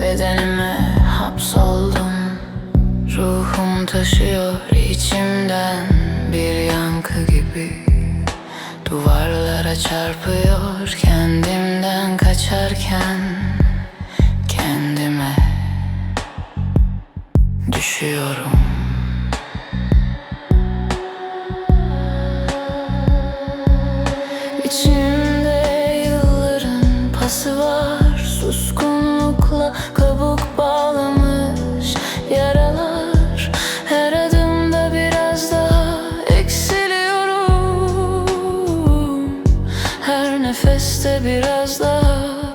Bedenime hapsoldum. Ruhum taşıyor içimden. Bir yankı gibi Duvarlara çarpıyor kendimden kaçarken. Kendime Düşüyor nefeste biraz daha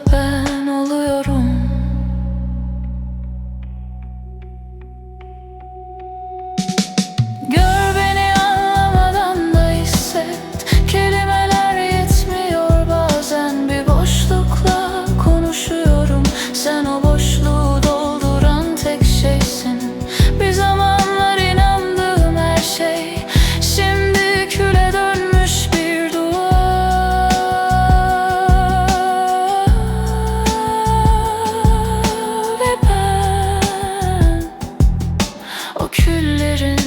küllerin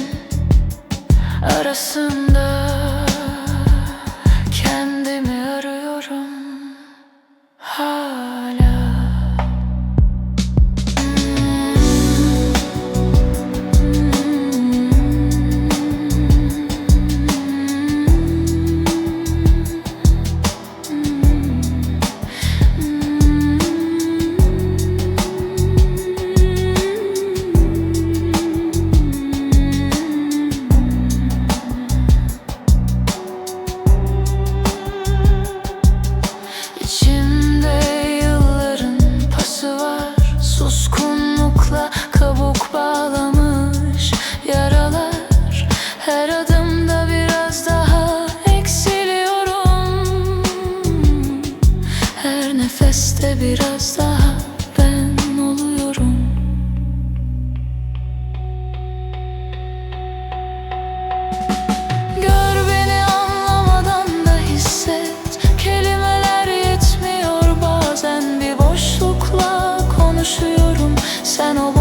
arasında biraz daha ben oluyorum. Gör beni anlamadan da hisset. Kelimeler yetmiyor bazen Bir boşlukla konuşuyorum. Sen o